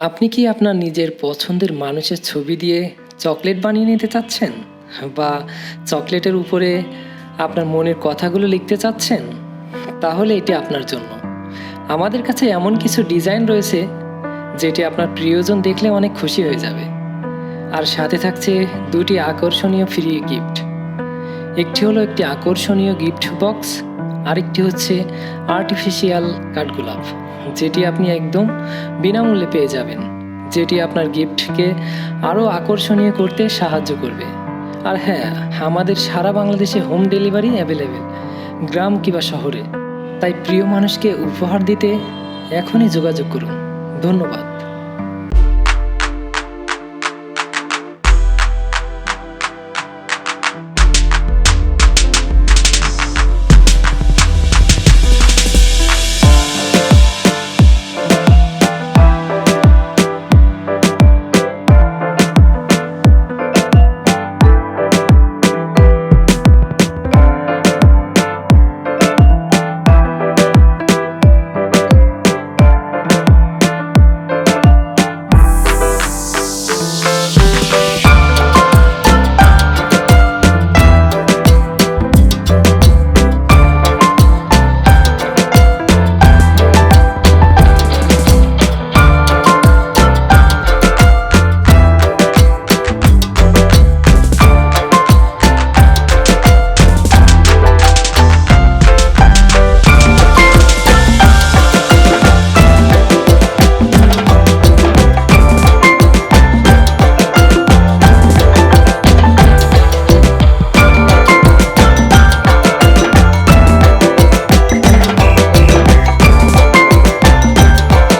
আপনি কি আপনার নিজের পছন্দের মানুষের ছবি দিয়ে চকলেট বানিয়ে নিতে চাচ্ছেন? বা চকলেটের উপরে আপনার মনের কথাগুলো লিখতে চাচ্ছেন? তাহলে এটি আপনার জন্য। আমাদের কাছে এমন কিছু ডিজাইন রয়েছে, যেটি আপনার প্রিয়জন দেখলে অনেক খুশি হয়ে যাবে। আর সাথে থাকছে দুটি আকর্ষণীয় ফ্রি গিফট একটি হলো একটি আকর্ষণীয় গিফট বক্স আরেকটি হচ্ছে আর্টিফিশিয়াল কাঠগোলাপ যেটি আপনি একদম বিনামূল্যে পেয়ে যাবেন, যেটি আপনার গিফটকে আরও আকর্ষণীয় করতে সাহায্য করবে। আর হ্যাঁ আমাদের সারা বাংলাদেশে হোম ডেলিভারি অ্যাভেলেবেল গ্রাম কিংবা শহরে। তাই প্রিয় মানুষকে উপহার দিতে এখনই যোগাযোগ করুন। ধন্যবাদ।